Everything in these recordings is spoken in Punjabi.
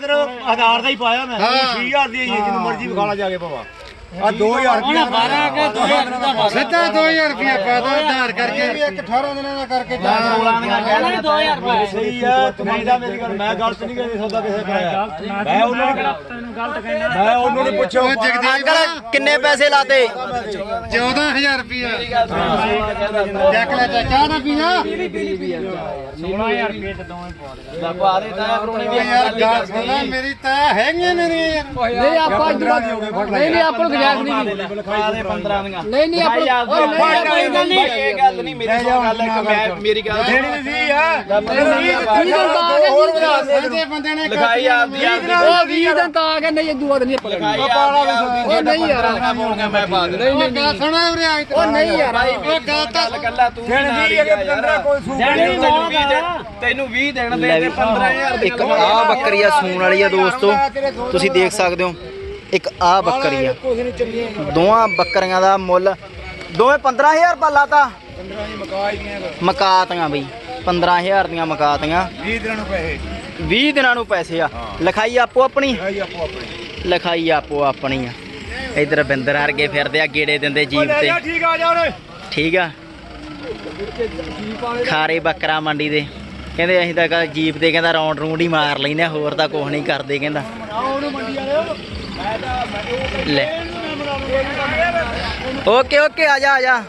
ਤੇਰੇ ਆਧਾਰ ਦਾ ਹੀ ਪਾਇਆ ਮੈਂ। 6000 ਦੀ ਜਿਹਨੂੰ ਮਰਜ਼ੀ ਵਿਖਾਲਾ ਜਾ ਕੇ ਪਵਾ ਆ 2000 ਰੁਪਏ 12 ਕੇ 2000 ਦਾ ਸਿੱਧਾ 2000 ਰੁਪਇਆ ਪਾ ਦੋ ਆਧਾਰ ਕਰਕੇ। ਇੱਕ 18 ਦਿਨਾਂ ਦਾ ਕਰਕੇ 16 ਦੀਆਂ ਕਹਿਣਾ 2000 ਰੁਪਏ ਸਹੀ ਆ ਤੂੰ ਮੰਨਦਾ ਮੇਰੀ ਗੱਲ ਮੈਂ ਗਲਤ ਨਹੀਂ ਕਰੀ ਸੌਦਾ ਕਿਸੇ ਕਰਾਇਆ। ਮੈਂ ਉਹਨਾਂ ਨੂੰ ਤੈਨੂੰ ਗਲਤ ਕਹਿਣਾ। ਮੈਂ ਉਹਨਾਂ ਨੂੰ ਪੁੱਛਿਆ ਉਹ ਜਗਦੀਪ ਅੰਕਲ ਕਿੰਨੇ ਪੈਸੇ ਲਾਤੇ? 14000 ਰੁਪਇਆ ਚੱਕ ਲੈ ਚਾਚਾ ਨਾ ਪੀਣਾ 16000 ਰੁਪਏ ਤੇ ਦੋਵੇਂ ਪਾ ਦੇ। ਬਾਪਾ ਦੇ ਤਾਂ ਪਰੋਣੇ ਓਏ ਯਾਰ ਗੱਲ ਸੁਣਾ ਮੇਰੀ ਤਾਂ ਮੇਰੀਆਂ ਯਾਰ। ਨਹੀਂ ਆਪਾਂ ਨਹੀਂ ਨਹੀਂ ਆਪਾਂ ਗੁਜਾਇਸ਼ ਨਹੀਂ। ਗੀ। ਲਿਖਾ ਦੇ 15 ਦੀਆਂ। ਨਹੀਂ ਨਹੀਂ ਆਪਾਂ ਨੂੰ- ਓਏ ਨਹੀਂ ਆਪਾਂ ਨੂੰ ਗੱਲ ਨਹੀਂ। ਇਹ ਗੱਲ ਨਹੀਂ ਮੇਰੀ ਸੁਣ ਗੱਲ ਇੱਕ ਮੈਂ ਮੇਰੀ ਗੱਲ ਦੇਣੀ ਵੀ ਸੀ ਆ ਵੀਹ ਦਿਨ ਤਾਂ ਆ ਗਏ ਹੋਰ ਵਧਾ ਦੇ। ਬੰਦੇ ਨੇ ਲਿਖਾਈ ਆਪਦੀ ਆਪਦੀ। ਉਹ 20 ਦਿਨ ਤਾਂ ਆ ਗਏ ਨਹੀਂ ਇਦੋਂ ਬਾਅਦ ਨਹੀਂ ਆਪਾਂ ਲੈਣੀ। ਲਿਖਾਈ ਆਪਦੀ ਉਹ ਨਹੀਂ ਯਾਰ। ਬੋਲ ਗਿਆ ਮੈਂ ਪਾ ਦੇ ਉਹ ਗੱਲ ਸੁਣਾ। ਉਰੇ ਆਈ ਉਹ ਨਹੀਂ ਯਾਰ। ਉਹ ਗੱਲ ਤਾਂ ਗੱਲ ਕੱਲਾ ਤੂੰ ਵੀ ਨਾਲ ਹੀ ਆ ਯਾਰ। ਕੋਈ ਸੂਟ ਤੈਨੂੰ 20 ਦੇਣ ਤੈਨੂੰ 20 ਦੇਣ ਦੇ ਤੇ 15000 ਦੀ ਇੱਕ ਆ ਬੱਕਰੀ ਆ ਸੂਣ ਵਾਲੀ ਆ ਦੋਸਤੋ। ਤੁਸੀਂ ਦੇਖ ਸਕਦੇ ਹੋ। ਇੱਕ ਆ ਬੱਕਰੀ ਆ। ਦੋਵਾਂ ਬੱਕਰੀਆਂ ਦਾ ਮੁੱਲ ਦੋਵੇਂ 15000 ਰੁਪਏ ਲਾਤਾ। 15 ਦੀ ਮਕਾਈ ਦੀਆਂ ਮਕਾਤੀਆਂ ਬਈ 15000 ਦੀਆਂ ਮਕਾਤੀਆਂ। 20 ਦਿਨਾਂ ਨੂੰ ਪੈਸੇ 20 ਦਿਨਾਂ ਨੂੰ ਪੈਸੇ ਆ ਲਿਖਾਈ ਆਪੋ ਆਪਣੀ। ਭਾਈ ਆਪੋ ਆਪਣੀ। ਲਿਖਾਈ ਆਪੋ ਆਪਣੀ ਆ। ਇਧਰ ਬਿੰਦਰ ਵਰਗੇ ਫਿਰਦੇ ਆ ਗੇੜੇ ਦਿੰਦੇ ਜੀਪ ਤੇ। ਠੀਕ ਆ ਜਾ ਓਏ ਠੀਕ ਆ। ਖਾਰੇ ਬੱਕਰਾ ਮੰਡੀ ਦੇ। ਕਹਿੰਦੇ ਅਸੀਂ ਤਾਂ ਜੀਪ ਤੇ ਕਹਿੰਦਾ ਰੌਂਡ ਰੂੰਡ ਹੀ ਮਾਰ ਲੈਨੇ ਹੋਰ ਤਾਂ ਕੁਝ ਨਹੀਂ ਕਰਦੇ ਕਹਿੰਦਾ। ਲੈ। ਓਕੇ ਓਕੇ ਆ ਜਾ ਆ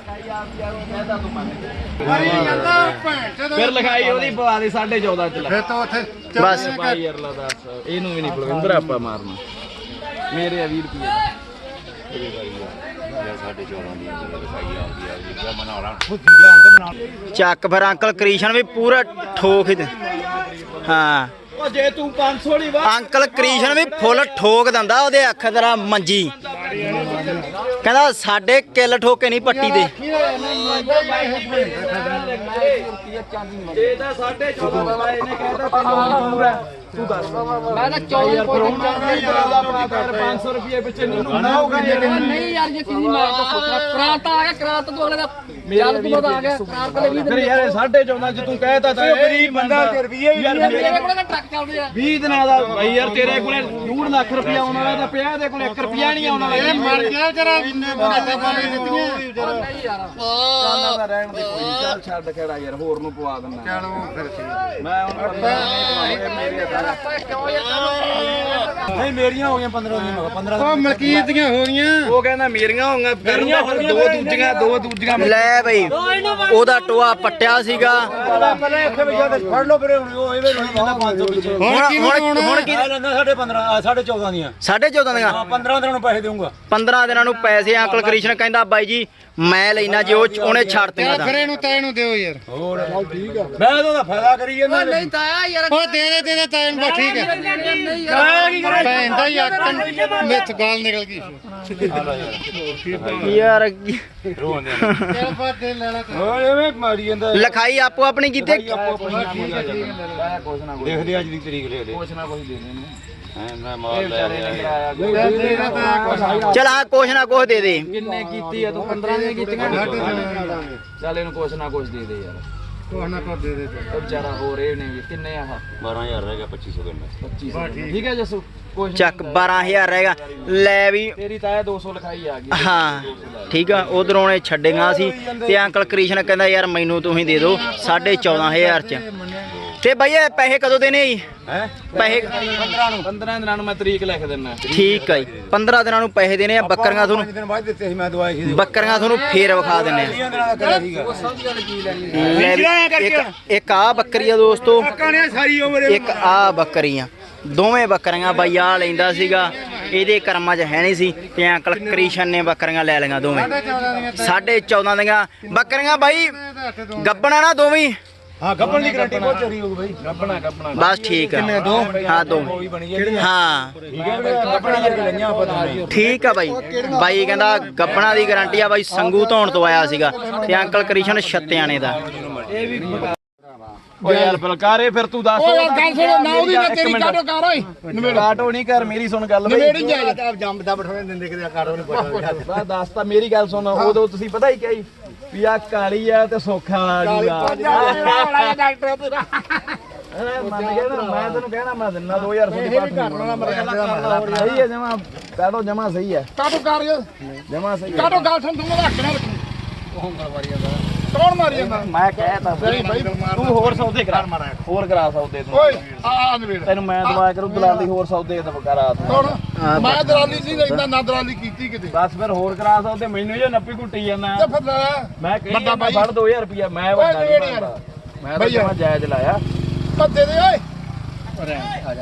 ਫਿਰ ਲਿਖਾਈ ਉਹਦੀ ਪਵਾ ਦੇ 14.5 ਚ ਫਿਰ ਤਾਂ ਉੱਥੇ ਬਸ। ਭਾਈ ਯਾਰ ਲਾ ਦੱਸ ਇਹਨੂੰ ਵੀ ਨਹੀਂ ਬਲਵਿੰਦਰ ਆਪਾਂ ਮਾਰਨਾ। ਮੇਰੇ ਆ 20 ਰੁਪਏ। ਚੱਕ ਫਿਰ ਅੰਕਲ ਕ੍ਰਿਸ਼ਨ ਵੀ ਪੂਰਾ ਠੋਕ ਹਾਂ। ਉਹ ਜੇ ਤੂੰ 500 ਦੀ ਵਾ ਅੰਕਲ ਕ੍ਰਿਸ਼ਨ ਵੀ ਫੁੱਲ ਠੋਕ ਦਿੰਦਾ ਉਹਦੇ ਅੱਖ ਤੇਰਾ ਮੰਜੀ। ਕਹਿੰਦਾ ਸਾਡੇ ਕਿੱਲ ਠੋਕੇ ਨਹੀਂ ਪੱਟੀ ਦੇ। ਇਹ ਤਾਂ 14.5 ਦਾ ਵਾ, ਇਹਨੇ ਕਹਿਤਾ ਤੈਨੂੰ ਪੂਰਾ ਤੂੰ ਦੱਸ। ਮੈਂ ਤਾਂ 24 ਕੋਈ ਨਹੀਂ ਜਾਣਦਾ 500 ਰੁਪਏ ਪਿੱਛੇ ਨਹੀਂ ਹੋਗਾ ਨਹੀਂ ਯਾਰ ਜੇ ਕਿसी ਮੈਂ ਤਾਂ ਸੋਚਣਾ ਕਰਾਤ ਆ ਗਿਆ ਕਰਾਤ ਤੋਂ ਅਗਲੇ ਦਾ ਯਾਰ ਤੂੰ ਤਾਂ ਆ ਗਿਆ ਕਰਾਤ ਕੋਲੇ 20 ਫਿਰ ਦਿਨ ਯਾਰ ਇਹ 14.5 ਚ ਤੂੰ ਕਹਿਤਾ ਤਾਂ ਗਰੀਬ ਬੰਦਾ ਤੇ ਰੁਪਏ ਵੀ ਮੇਰੇ ਕੋਲ ਤਾਂ ਟਰੱਕ ਚੱਲਦੇ ਆ। 20 ਦਿਨਾਂ ਦਾ ਭਾਈ ਯਾਰ ਤੇਰੇ ਕੋਲੇ 2 ਲੱਖ ਰੁਪਏ ਆਉਣ ਵਾਲਾ ਤਾਂ ਪਿਆ ਇਹਦੇ ਕੋਲੇ 1 ਰੁਪਿਆ ਨਹੀਂ ਆਉਣ ਵਾਲਾ। ਇਹ ਮਰ ਗਿਆ ਜਰਾ ਇੰਨੇ ਬੜੇ ਪਾਣੀ ਦਿੱਤੀਆਂ। ਨਹੀਂ ਯਾਰ। ਚਾਲਾਂ ਦਾ ਰਹਿਣ ਦੇ ਕੋਈ ਨੀ, ਚੱਲ ਛੱਡ ਖੜਾ ਯਾਰ ਹੋਰ ਨੂੰ ਪਵਾ ਦਿੰਦਾ। ਚਲੋ ਫਿਰ ਠੀਕ ਮੈਂ ਹੁਣ 15 ਮੇਰੇ ਆਪਾਂ ਕਿਉਂ ਯਾਰ ਨਹੀਂ ਮੇਰੀਆਂ ਹੋ ਗਈਆਂ 15 ਦੀਆਂ 15 ਉਹ ਮਲਕੀਤ ਦੀਆਂ ਹੋ ਗਈਆਂ। ਉਹ ਕਹਿੰਦਾ ਮੇਰੀਆਂ ਹੋਣਗੀਆਂ ਫਿਰ ਦੋ ਦੂਜੀਆਂ ਦੋ ਦੂਜੀਆਂ। ਲੈ ਬਈ ਉਹਦਾ ਟੋਆ ਪੱਟਿਆ ਸੀਗਾ। ਪਹਿਲਾਂ ਇੱਥੇ ਵੀ ਜਦ ਫੜ ਲਓ ਫਿਰ ਹੁਣ ਉਹ ਇਹਦੇ ਨਹੀਂ ਕਹਿੰਦਾ 500 ਪਿੱਛੇ ਹੁਣ ਹੁਣ ਕੀ ਹੁਣ ਬਣਾਉਣਾ? ਹੁਣ ਕੀ ਆ ਲੈਂਦਾ 15.5 14.5 ਦੀਆਂ। 14.5 ਦੀਆਂ? ਹਾਂ 15 ਦਿਨਾਂ ਨੂੰ ਪੈਸੇ ਦੇਊਂਗਾ। 15 ਦਿਨਾਂ ਨੂੰ ਪੈਸੇ ਅੰਕਲ ਕ੍ਰਿਸ਼ਨ ਕਹਿੰਦਾ ਬਾਈ ਜੀ ਮੈਂ ਲੈਣਾ ਜੇ ਉਹ ਉਹਨੇ ਛੱਡ ਦੇਣਾ ਚੱਲ ਤਾਂ। ਫਿਰ ਇਹਨੂੰ ਤਾਏ ਨੂੰ ਦਿਓ ਯਾਰ। ਹੋਰ ਠੀਕ ਆ ਮੈਂ ਤਾਂ ਉਹਦਾ ਫਾਇਦਾ ਕਰੀ ਜਾਂਦਾ। ਨਹੀਂ ਤਾਂ ਆ ਯਾਰ। ਉਹ ਦੇ ਦੇ ਦੇ ਦੇ ਤਾਏ ਨੂੰ ਬਸ ਠੀਕ ਹੈ। ਨਹੀਂ ਯਾਰ। ਭੈਣ ਦਾ ਯਾਰ ਮੇਥ ਗਾਲ ਨਿਕਲ ਗਈ ਯਾਰ ਚੱਲ ਬਾਤ ਦੇ ਲੈ ਲੈ ਹੋਰ ਐਵੇਂ ਮਾਰੀ ਜਾਂਦਾ ਲਿਖਾਈ ਆਪੋ ਆਪਣੀ ਕੀਤੀ। ਦੇਖਦੇ ਅੱਜ ਦੀ ਤਰੀਕ ਲਿਖਦੇ ਕੁਛ ਨਾ ਕੁਛ ਦੇ ਦੇਣੇ ਹਾਂ ਮੈਂ ਮਾਲ ਲੈ ਦੇ ਤਾਂ ਚਲ ਆ ਕੁਛ ਨਾ ਕੁਛ ਦੇ ਦੇ। ਕਿੰਨੇ ਕੀਤੀ ਆ ਤੂੰ? 15 ਦੀਆਂ ਕੀਤੀਆਂ? ਦਾਂਗੇ ਚੱਲ ਇਹਨੂੰ ਕੁਛ ਨਾ ਕੁਛ ਦੇ ਦੇ ਯਾਰ। ਕੋਹ ਨਾ ਕੋ ਦੇ ਦੇ। ਵਿਚਾਰਾ ਹੋਰ ਇਹ ਨੇ ਵੀ। ਕਿੰਨੇ ਆਹ 12000 ਰਹਿ ਗਿਆ 2500 ਕਰਨਾ 25 ਠੀਕ ਹੈ ਜਸੂ? ਚੱਕ 12000 ਰਹੇਗਾ ਲੈ ਵੀ ਤੇਰੀ ਤਾਂ ਇਹ 200 ਲਿਖਾਈ ਆ ਗਈ। ਹਾਂ ਠੀਕ ਆ ਉਧਰੋਂ ਨੇ ਛੱਡੇਗਾ ਸੀ ਤੇ ਅੰਕਲ ਕ੍ਰਿਸ਼ਨ ਕਹਿੰਦਾ ਯਾਰ ਮੈਨੂੰ ਤੁਸੀਂ ਦੇ ਦਿਓ 14500 ਚ। ਤੇ ਬਾਈ ਇਹ ਪੈਸੇ ਕਦੋਂ ਦੇਣੇ ਜੀ? ਹੈ? ਪੈਸੇ 15 ਨੂੰ। 15 ਦਿਨਾਂ ਨੂੰ ਮੈਂ ਤਰੀਕ ਲਿਖ ਦਿੰਦਾ ਠੀਕ ਆ ਜੀ। 15 ਦਿਨਾਂ ਨੂੰ ਪੈਸੇ ਦੇਣੇ ਆ ਬੱਕਰੀਆਂ ਤੁਹਾਨੂੰ ਦਿਨ ਬਾਅਦ ਦਿੱਤੇ ਸੀ ਮੈਂ ਦਵਾਈ ਸੀ। ਬੱਕਰੀਆਂ ਤੁਹਾਨੂੰ ਫੇਰ ਵਿਖਾ ਦਿੰਨੇ ਆ। ਦਿਨਾਂ ਇੱਕ ਆ ਬੱਕਰੀ ਆ ਦੋਸਤੋ। ਇੱਕ ਆ ਬੱਕਰੀਆਂ। ਦੋਵੇਂ ਬੱਕਰੀਆਂ ਬਾਈ ਆ ਲੈਂਦਾ ਸੀਗਾ। ਇਹਦੇ ਕਰਮਾਂ 'ਚ ਹੈ ਨਹੀਂ ਸੀ ਤੇ ਅੰਕਲ ਕ੍ਰਿਸ਼ਨ ਨੇ ਬੱਕਰੀਆਂ ਲੈ ਲਈਆਂ ਦੋਵੇਂ। 14 ਦੀਆਂ ਸਾਢੇ 14 ਦੀਆਂ। ਬੱਕਰੀਆਂ ਬਾਈ ਗੱਬਣਾ ਨਾ ਦੋਵੇਂ। ਹੀ? ਗੱਪਣ ਦੀ ਗਾਰੰਟੀ ਬਹੁਤ ਚੋਰੀ ਹੋਊ ਬਾਈ। ਗੱਪਣਾ ਗੱਪਣਾ ਬਸ ਠੀਕ ਆ। ਦੋ? ਹਾਂ ਦੋ ਹਾਂ। ਠੀਕ ਆ ਬਾਈ ਬਾਈ। ਕਹਿੰਦਾ ਗੱਬਣਾ ਦੀ ਗਾਰੰਟੀ ਆ ਬਾਈ ਸੰਗੂ ਧੌਣ ਤੋਂ ਆਇਆ ਸੀਗਾ ਤੇ ਅੰਕਲ ਕ੍ਰਿਸ਼ਨ ਛੱਤਿਆਣੇ ਦਾ। ਓ ਯਾਰ ਬਲਕਾਰੇ ਫਿਰ ਤੂੰ ਦੱਸ। ਓ ਯਾਰ ਗੱਲ ਸੁਣ ਨਾ ਉਹਦੀ ਨਾ ਤੇਰੀ ਕਾਟੋ ਕਰ ਓਏ। ਕਾਟੋ ਨਹੀਂ ਕਰ ਮੇਰੀ ਸੁਣ ਗੱਲ ਬਈ। ਨਵੇੜੀ ਜਾਏ ਆਪ ਜੰਮ ਦਾ ਬਠੋਣੇ ਦਿੰਦੇ ਕਿਤੇ ਕਾਟੋ ਨਹੀਂ ਪੁੱਛਦਾ ਬਸ ਦੱਸ ਤਾਂ ਮੇਰੀ ਗੱਲ ਸੁਣ ਉਦੋਂ ਤੁਸੀਂ ਪਤਾ ਹੀ ਕਿਹਾ ਵੀ ਆ ਕਾਲੀ ਆ ਤੇ ਸੋਖਾ ਵਾਲਾ ਜੂਗਾ ਡਾਕਟਰ ਤੇਰਾ। ਮੰਨ ਗਿਆ ਨਾ ਮੈਂ ਤੈਨੂੰ ਕਹਿਣਾ ਮੈਂ ਦਿੰਦਾ 2000 ਰੁਪਏ ਦੀ ਪਾਠ ਨਹੀਂ ਸਹੀ ਹੈ ਜਮਾ। ਕਾਟੋ ਜਮਾ ਸਹੀ ਹੈ। ਕਾਟੋ ਕਰ ਜਮਾ ਸਹੀ ਹੈ। ਕਾਟੋ ਗੱਲ ਸੁਣ ਤੂੰ ਰੱਖ। ਨਾ ਰੱਖੀ ਕੌਣ ਮਾਰੀ ਜਾਂਦਾ? ਮੈਂ ਕਹਿਤਾ ਨਹੀਂ ਬਾਈ ਤੂੰ ਹੋਰ ਸੌਦੇ ਕਰਾ। ਹੋਰ ਕਰਾ ਸੌਦੇ ਤੂੰ। ਓਏ ਆ ਆ ਨਵੇੜ ਤੈਨੂੰ ਮੈਂ ਦਵਾ ਕਰੂ ਦਲਾਲੀ ਹੋਰ ਸੌਦੇ ਤੇ ਕਰਾ ਤੂੰ ਕੌਣ? ਮੈਂ ਦਰਾਲੀ ਨਹੀਂ ਲੈਂਦਾ ਨਾ ਦਰਾਲੀ ਕੀਤੀ ਕਿਤੇ। ਬਸ ਫਿਰ ਹੋਰ ਕਰਾ ਸੌਦੇ ਮੈਨੂੰ ਜੋ ਨੱਪੀ ਘੁੱਟੀ ਜਾਂਦਾ। ਤੇ ਫਿਰ ਲੈ। ਮੈਂ ਕਹੀ ਬੰਦਾ ਮੈਂ ਬਾਈ। ਫੜ 2000 ਰੁਪਿਆ ਮੈਂ ਵੱਡਾ। ਮੈਂ ਤਾਂ ਜਾਇਜ਼ ਲਾਇਆ। ਉਹ ਦੇ ਦੇ ਓਏ।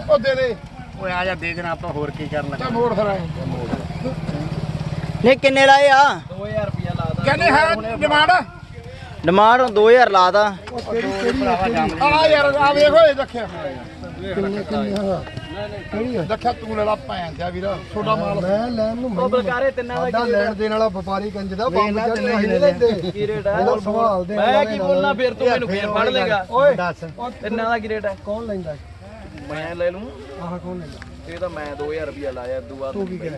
ਉਹ ਦੇ ਦੇ। ਓਏ ਆ ਜਾ ਦੇ ਦੇਣਾ ਆਪਾਂ ਹੋਰ ਕੀ ਕਰਨ ਤੇ ਮੋੜ ਫਿਰ ਆਏ। ਨਹੀਂ ਕਿੰਨੇ ਲਾਏ ਆ? 2000 ਰੁਪਿਆ ਲਾਦਾ ਕਹਿੰਦੇ ਹੈ ਡਿਮਾਂਡ। ਡਿਮਾਂਡ 2000 ਲਾਦਾ ਯਾਰ ਆ ਵੇਖ ਓਏ ਰੱਖਿਆ ਕਿੰਨੇ ਕਿੰਨੇ ਰੱਖਿਆ ਤੂੰ ਲੈ ਲਾ ਭੈਣ ਦਿਆ ਵੀਰ ਛੋਟਾ ਮਾਲ। ਮੈਂ ਲੈਣ ਨੂੰ ਉਹ ਬਲਕਾਰੇ ਤਿੰਨਾਂ ਦਾ ਲੈਣ ਦੇਣ ਵਾਲਾ ਵਪਾਰੀ ਕੰਜ ਦਾ ਬੰਬ ਚੜ੍ਹ ਨਹੀਂ ਲੈਂਦੇ। ਕੀ ਰੇਟ ਹੈ ਇਹਦਾ ਸਵਾਲ ਦੇ ਮੈਂ ਕੀ ਬੋਲਣਾ ਫਿਰ ਤੂੰ ਮੈਨੂੰ ਫੇਰ ਫੜ ਲੇਗਾ ਓਏ। ਦੱਸ। ਤਿੰਨਾਂ ਦਾ ਕੀ ਰੇਟ ਹੈ ਕੌਣ ਲੈਂਦਾ? ਮੈਂ ਲੈ ਲੂੰ। ਆਹ ਕੌਣ ਲੈਂਦਾ? ਇਹ ਤਾਂ ਮੈਂ 2000 ਰੁਪਿਆ ਲਾਇਆ ਦੁਆ ਤੂੰ ਕੀ ਕਰੇ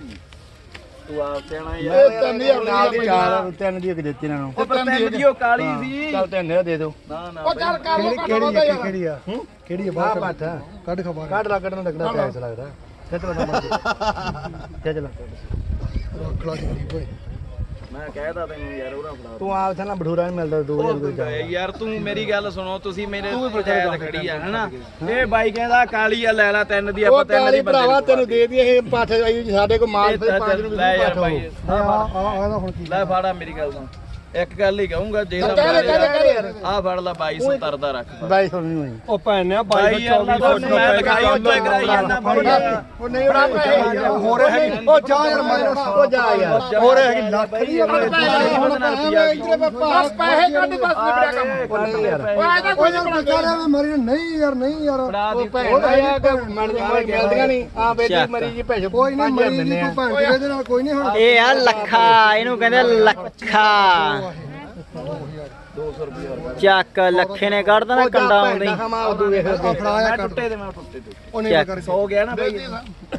ਤੂੰ ਆਪ ਸਿਆਣਾ ਇਹ ਯਾਰ ਤਿੰਨ ਹਜ਼ਾਰ ਨਾਲ ਦੀ ਚਾਰ ਤਿੰਨ ਦੀ ਇੱਕ ਦਿੱਤੀ ਇਹਨਾਂ ਨੂੰ। ਉਹ ਪਰ ਤਿੰਨ ਦੀ ਉਹ ਕਾਲੀ ਸੀ। ਚੱਲ ਤਿੰਨ ਦੇ ਦੇ ਦਿਓ। ਨਾ ਨਾ ਉਹ ਚੱਲ ਕਰ ਲੋ ਕਿਹੜੀ ਕਿਹੜੀ ਆ, ਕਿਹੜੀ ਆ? ਕਿਹੜੀ ਆ ਬਾਹਰ ਕੱਢ ਕੱਢ ਖਬਰ ਕੱਢ ਲਾ ਕੱਢਣਾ ਲੱਗਣਾ ਪੈਸੇ ਲੱਗਦਾ। ਖਿੱਚ ਲਾ ਮਾਰ ਖਿੱਚ ਲਾ। ਰੱਖਲਾ ਜੀ ਓਏ ਮੈਂ ਕਹਿਦਾ ਤੈਨੂੰ ਯਾਰ ਉਹਦਾ ਫੜਾ ਤੂੰ ਆਪ ਥਾਂ ਬਠੂਰਾ ਨਹੀਂ ਮਿਲਦਾ ਦੋ ਕੋਈ ਓਏ ਯਾਰ ਤੂੰ ਮੇਰੀ ਗੱਲ ਸੁਣੋ ਤੁਸੀਂ ਮੇਰੇ ਪੰਚਾਇਤ ਖੜੀ ਆ ਹਨਾ? ਇਹ ਬਾਈ ਕਹਿੰਦਾ ਕਾਲੀ ਆ ਲੈ ਲੈ ਤਿੰਨ ਦੀ ਆਪਾਂ ਤਿੰਨ ਦੀ ਭਰਾਵਾ ਤੈਨੂੰ ਦੇ ਦਈਏ ਇਹ ਪਾਠ ਆਈ ਸਾਡੇ ਕੋਲ ਮਾਲ ਫਿਰ ਨੂੰ ਵੀ ਯਾਰ ਪਾਠ ਆ ਆ ਹੁਣ ਕੀ ਲੈ ਫੜਾ ਮੇਰੀ ਗੱਲ ਸੁਣ। ਇੱਕ ਗੱਲ ਹੀ ਕਹੂੰਗਾ ਜੇ ਕਹਿ ਦੇ, ਕਹਿ ਦੇ, ਕਹਿ ਦੇ ਯਾਰ। ਆ ਫੜ ਲੈ 2270 ਦਾ ਰੱਖ। ਬਾਈ ਸੁਣਨੀ ਹੋਈ। ਉਹ ਭੈਣ ਨੇ ਬਾਈ ਯਾਰ ਮੈਂ ਮੈਂ ਦਿਖਾਈ ਉੱਤੇ ਕਰਾਈ ਜਾਂਦਾ ਫੜ ਯਾਰ ਉਹ ਨਹੀਂ ਬੜਾ ਪੈਸੇ ਹੋਰ ਹੈਗੀ। ਉਹ ਜਾ ਯਾਰ ਮਾਈਨਸ ਉਹ ਜਾ ਯਾਰ। ਹੋਰ ਹੈਗੀ ਲੱਖ ਦੀ ਹੁਣ ਇੱਥੇ ਬਸ ਪੈਸੇ ਕੱਢ ਬਸ ਨਿਬੜਿਆ ਕੰਮ। ਉਹ ਨਹੀਂ ਯਾਰ ਉਹ ਐਦਾ ਉਹ ਕੋਈ ਯਾਰ ਨਹੀਂ ਵਿਚਾਰਿਆਂ ਨੇ ਮਰੀ ਨੇ, ਨਹੀਂ ਯਾਰ ਨਹੀਂ ਯਾਰ। ਉਹ ਭੈਣ ਦਾ ਯਾਰ ਕਿ ਮਨ ਮਿਲਦੀਆਂ ਨਹੀਂ। ਆ ਬੇਟੀ ਮਰੀ ਜੀ ਪੈਸੇ ਕੋਈ ਨਹੀਂ ਮਰੀ ਦੀ ਤੂੰ ਭੈਣ ਦੇ ਨਾਲ ਕੋਈ ਨਹੀਂ ਹੁਣ ਇਹ ਆ ਲੱਖਾ ਇਹਨੂੰ ਕਹਿੰਦੇ ਲੱਖਾ। 200 ਰੁਪਏ ਚੱਕ ਲੱਖੇ ਨੇ ਕੱਢ ਦੇਣਾ ਕੰਡਾ ਆਉਂਦੇ ਹੀ। ਮੈਂ ਟੁੱਟੇ ਤੇ ਮੈਂ ਟੁੱਟੇ ਤੇ। ਚੱਕ ਕਰ ਸੌ। ਗਿਆ ਨਾ ਭਾਈ।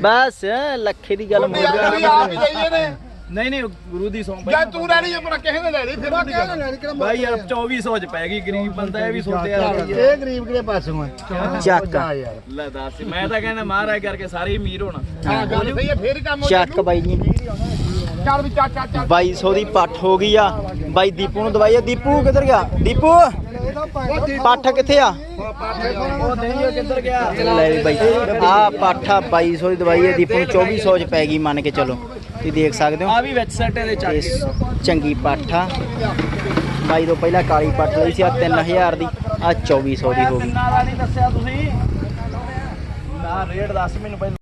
ਬਸ ਲੱਖੇ ਦੀ ਗੱਲ ਮੁੱਕ ਗਈ ਆਪ ਹੀ ਜਾਈਏ ਨੇ। ਨਹੀਂ ਨਹੀਂ ਗੁਰੂ ਦੀ ਸੌਂ ਜਾਂ ਤੂੰ ਲੈਣੀ ਆਪਣਾ ਕਿਸੇ ਨੇ ਫਿਰ ਲੈਣ ਕਿਹੜਾ ਭਾਈ ਯਾਰ 2400 ਚ ਪੈ ਗਈ ਗਰੀਬ ਬੰਦਾ ਇਹ ਵੀ ਸੋਚਿਆ ਇਹ ਗਰੀਬ ਕਿਹੜੇ ਪਾਸੋਂ ਆ? ਚੱਕ। ਯਾਰ। ਲੈ ਦੱਸ ਮੈਂ ਤਾਂ ਕਹਿੰਦਾ ਮਹਾਰਾਜ ਕਰਕੇ ਸਾਰੇ ਅਮੀਰ ਹੋਣਾ। ਹਾਂ ਗੱਲ ਸਹੀ ਹੈ ਫੇਰ ਹੀ ਕੰਮ ਹੋ ਚੱਕ ਬਾਈ ਜੀ। ਚੱਲ ਵੀ ਚੱਲ ਚੱਲ ਚੱਲ। 2200 ਦੀ ਪੱਠ ਹੋ ਗਈ ਆ। ਬਾਈ ਦੀਪੂ ਨੂੰ ਦਵਾਈ ਆ। ਦੀਪੂ ਕਿੱਧਰ ਗਿਆ? ਦੀਪੂ ਪੱਠ ਕਿੱਥੇ ਆ? ਉਹ ਨਹੀਂ ਉਹ ਕਿੱਧਰ ਗਿਆ ਲੈ ਵੀ ਬਾਈ ਆ ਪੱਠ ਆ 2200 ਦੀ ਦਵਾਈ ਹੈ ਦੀਪੂ ਨੂੰ 2400 ਚ ਪੈ ਗਈ ਮੰਨ ਕੇ ਚਲੋ। ਤੁਸੀਂ ਦੇਖ ਸਕਦੇ ਹੋ। ਆ ਵੀ ਵਿੱਚ ਸੈਟ ਇਹਦੇ ਚੱਕ ਚੰਗੀ ਪੱਠ ਆ। ਬਾਈ ਤੋਂ ਪਹਿਲਾਂ ਕਾਲੀ ਪੱਠ ਲਈ ਸੀ ਆ 3000 ਦੀ। ਆ 2400 ਦੀ ਹੋ ਗਈ। ਨਹੀਂ ਦੱਸਿਆ ਤੁਸੀਂ? ਨਾ ਰੇਟ ਦੱਸ ਮੈਨੂੰ ਪਹਿਲਾਂ।